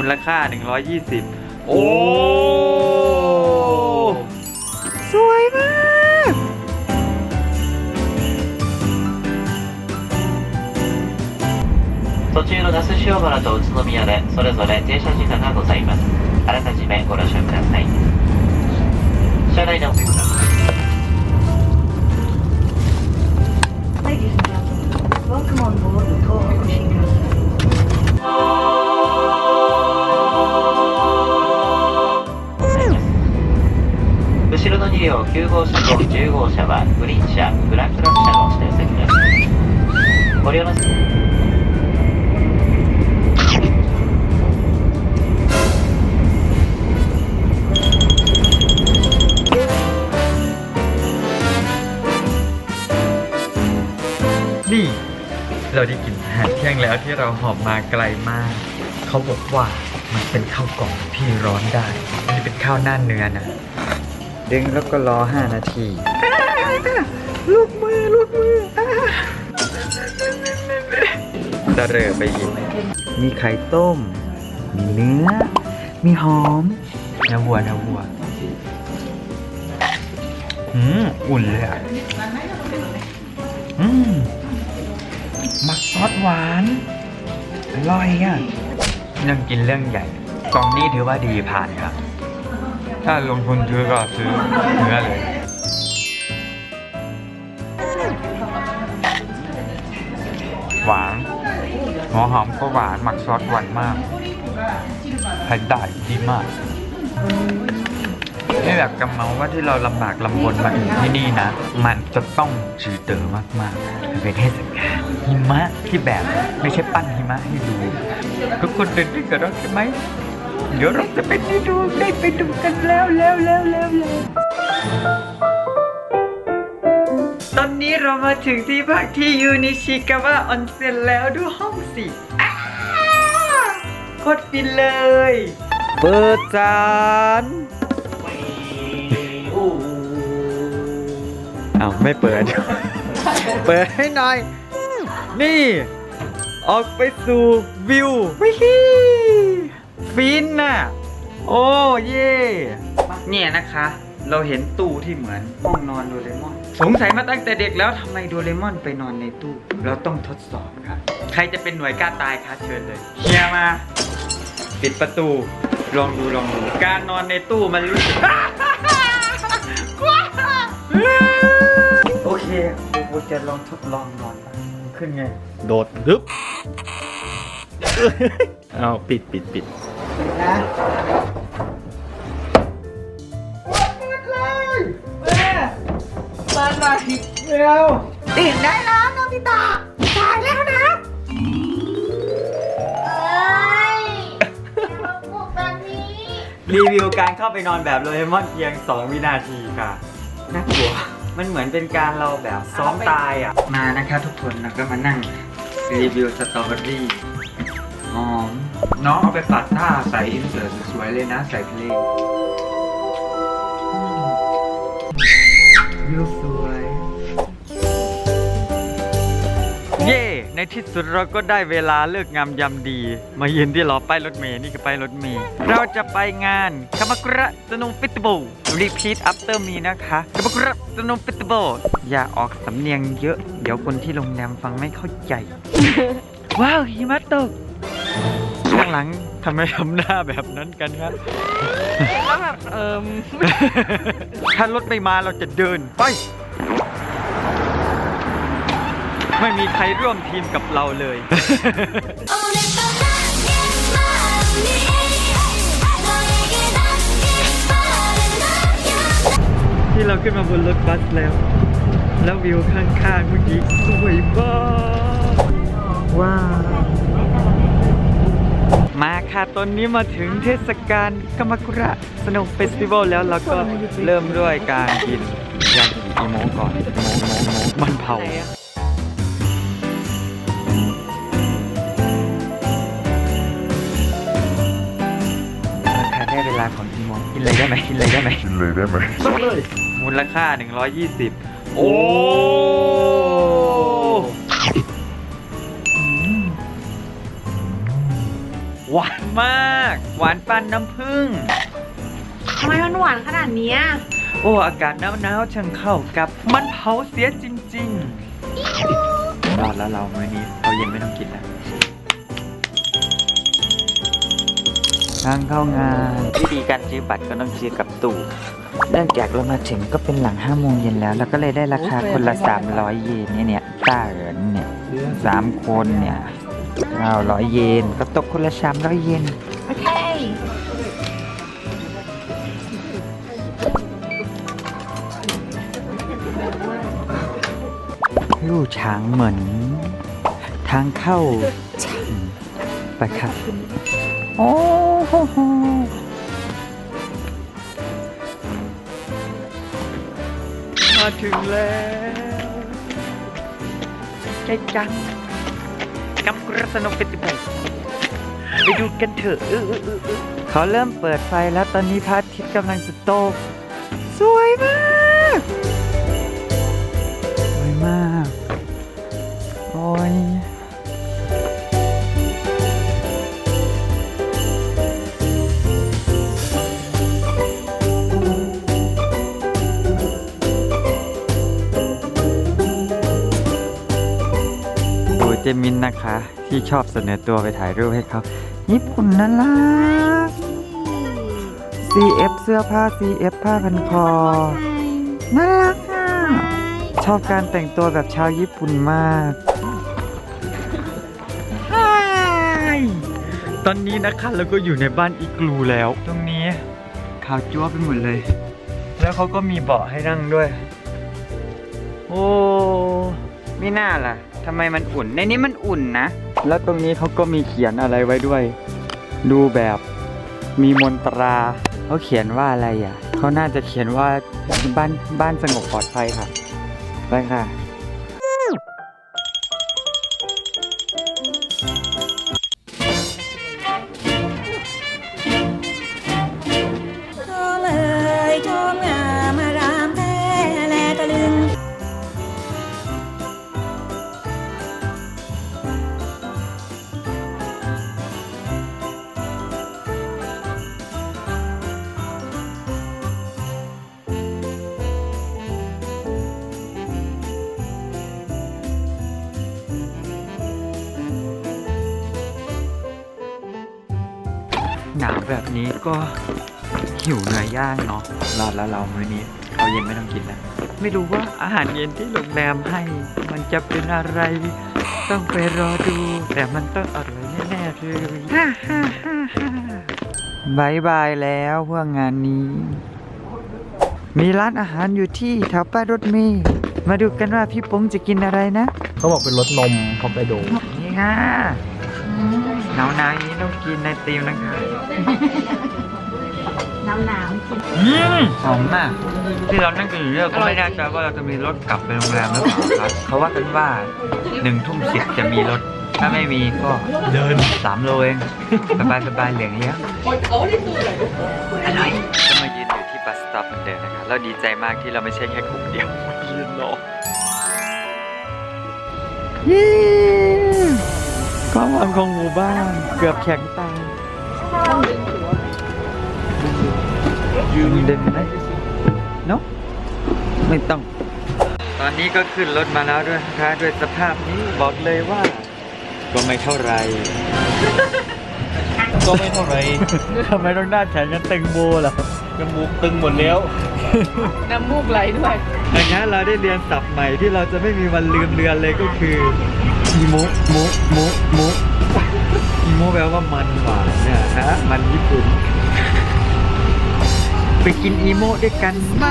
มูลค่า 120 โอ้ สวยมาก 途中の那須塩原と宇都宮でそれぞれ停車時間がございますあらかじめご了承ください車内でお見ください Ladies and gentlemen, welcome on board the Tohoku Shinkansen. 後ろの2両9号車と10号車はグリーン車グランクラス車の指定席ですご利用の นี่ เราได้กินอาหารเที่ยงแล้วที่เราหอบมาไกลมาก เขาบอกว่ามันเป็นข้าวกล่องที่ร้อนได้อันนี้เป็นข้าวหน้าเนื้อนะ ดึงแล้วก็รอ 5 นาที ลูกมือลูกมือตะเรอไปยินมีไข่ต้ม มีเนื้อ มีหอมเนื้อวัวเนื้อวัวอืมอุ่นเลยอะอืมมักซอสหวานอร่อยอะเรื่องกินเรื่องใหญ่กล่องนี้ถือว่าดีผ่านครับ ถ้าลงทุนซื้อก็ซื้อเนื้อเลยหวานหัวหอมก็หวานหมักซอสหวานมากใช้ได้ดีมากนี่แบบกำเมาว่าที่เราลำบากลำบนมาถึงที่นี่นะ มันจะต้องจืดเตอมากๆเป็นเทศกาลหิมะที่แบบไม่ใช่ปั้นหิมะให้ดูทุกคนตื่นเต้นกับเราใช่ไหม เดี๋ยวเราจะไปดูได้ไปดูกันแล้วแล้วแล้วแล้วแล้วตอนนี้เรามาถึงที่พักที่ยูนิชิกาวะออนเซ็นแล้วดูห้องสิอ้าโคตรฟินเลย เปิดจานอ้าวไม่เปิด เปิดให้หน่อย นี่ ออกไปสู่วิววิฮี ฟินน่ะ โอ้เย่เนี่ยนะคะ เราเห็นตู้ที่เหมือนห้องนอนโดเรมอน สงสัยมาตั้งแต่เด็กแล้วทำไมโดเรมอนไปนอนในตู้ เราต้องทดสอบครับ ใครจะเป็นหน่วยกล้าตายคะเชิญเลยเฮียมา ปิดประตู ลองดูลองดู การนอนในตู้มันรู้สึกโอเคโบจะลองทดลองนอนบ้างขึ้นไง โดดฮึบ เอาปิดปิดปิด นะแม่มาหน่อยเร็วตื่นได้แล้วน้องพี่ตาถ่ายแล้วนะเอ้ยมาปลุกแบบนี้ รีวิวการเข้าไปนอนแบบโดเรมอนเพียง 2 วินาทีค่ะ น่ากลัว มันเหมือนเป็นการเราแบบซ้อมตายอะ มานะคะทุกคนแล้วก็มานั่งรีวิวสตรอเบอรี่ หอม น้องเอาไปปัดหน้าใส่อินเสิร์ตสวยๆเลยนะ ใส่เพลงอืมวิวสวย เย่ในที่สุดเราก็ได้เวลาเลิกงามยามดี มายืนที่รอป้ายรถเมย์นี่คือป้ายรถเมย์เราจะไปงานคามากุระสโนฟิตเบิลรีพีทอัปเตอร์มีนะคะคามากุระสโนฟิตเบิลอย่าออกสำเนียงเยอะ เดี๋ยวคนที่โรงแรมฟังไม่เข้าใจ ว้าวหิมะตก ข้างหลังทำไมทำหน้าแบบนั้นกันครับแล้วแบบเอิมถ้ารถไม่มาเราจะเดินไป ไม่มีใครร่วมทีมกับเราเลย ที่เราขึ้นมาบนรถบัสแล้ว แล้ววิวข้างๆเมื่อกี้สวยมากว้าว มาค่ะตอนนี้มาถึงเทศกาลกามากุระสนุกเฟสติวัลแล้วเราก็เริ่มด้วยการกินยากิอิโมะก่อนอิโมะโมะโมะมันเผาราคาได้เวลาของอีโมกินเลยได้ไหมกินเลยได้ไหมกินเลยได้ไหมมูลค่า 120 โอ้ หวานมาก หวานปันน้ำผึ้งทำไมมันหวานขนาดเนี้ยโอ้อากาศหนาวๆช่างเข้ากับ มันเผาเสียจริงๆรอดแล้วเรามื้อนี้เราเย็นไม่ต้องกินแล้วทางเข้างานวิธีการซื้อบัตรก็ต้องซื้อกับตู่เนื่องจากเรามาถึงก็เป็นหลัง5โมงเย็นแล้ว แล้วก็เลยได้ราคาคนละ 300 เยนเนี่ยเนี่ยต้าเอินเนี่ยสามคนเนี่ย 900เยนก็ตกคนละ300เยนโอเคลู่ช้างเหมือน ทางเข้าช้างไปครับโอ้โหโหมาถึงแล้วใจจัง กำกระสนุกเป็นติบไปดูกันเถอะเออเออเออเออเขาเริ่มเปิดไฟแล้วตอนนี้พระอาทิตย์กำลังจะตก สวยมาก นะคะ ที่ชอบเสนอตัวไปถ่ายรูปให้เขาญี่ปุ่นน่ารัก CF เสื้อผ้า CF ผ้าพันคอน่ารักอะ ชอบการแต่งตัวแบบชาวญี่ปุ่นมากตอนนี้นะคะเราก็อยู่ในบ้านอีกลูแล้ว ตรงนี้ขาวจั๊วไปหมดเลย แล้วเขาก็มีเบาะให้นั่งด้วย โอ้ไม่น่าล่ะ ทำไมมันอุ่น ในนี้มันอุ่นนะ แล้วตรงนี้เขาก็มีเขียนอะไรไว้ด้วย ดูแบบมีมนตราเขาเขียนว่าอะไรอะเขาน่าจะเขียนว่าบ้านบ้านสงบปลอดภัยค่ะไปค่ะ หนาวแบบนี้ก็หิวเนื้อย่างเนาะรอดแล้วเรามื้อนี้เราเย็นไม่ต้องกินแล้วไม่รู้ว่าอาหารเย็นที่โรงแรมให้ มันจะเป็นอะไร ต้องไปรอดู แต่มันต้องอร่อยแน่ๆเลยฮ่าฮ่าฮ่าฮ่าบายบายแล้วพวกงานนี้ มีร้านอาหารอยู่ที่แถวป้ายรถเมล์มาดูกันว่าพี่ปงจะกินอะไรนะ เขาบอกเป็นรสนมฮอกไกโดนี่ค่ะหนาวๆ อย่างนี้ต้องกินในตีมนะคะหนาวหนาวๆกินอืมหอมมาก ที่เรานั่งกันอยู่เนี่ยก็ไม่แน่ใจว่าเราจะมีรถกลับไปโรงแรมหรือเปล่าครับเขาว่ากันว่าหนึ่งทุ่มสิบจะมีรถ ถ้าไม่มีก็เดินสามโลเองสบายสบายๆเหลียงเลี้ยงอร่อยก็มายืนอยู่ที่บัสสต็อปเหมือนเดิมนะครับเราดีใจมากที่เราไม่ใช่แค่กลุ่มเดียวมายืนรอ ยี่ความหวังของหมู่บ้านเกือบแข็งตายยืนดึงไหมเนาะไม่ต้อง ตอนนี้ก็ขึ้นรถมาแล้วด้วยนะคะด้วยสภาพนี้บอกเลยว่า ก็ไม่เท่าไหรก็ไม่เท่าไหรทำไมต้องหน้าแข็งกันตึงโบล่ะจมูกตึงหมดแล้วน้ำมูกไหลด้วย ดังนั้นเราได้เรียนศัพท์ใหม่ที่เราจะไม่มีวันลืมเรียนเลยก็คืออีโมโมโมโมอีโมแปลว่ามันหวานเนี่ยฮะมันญี่ปุ่น ไปกินอีโมด้วยกันไหม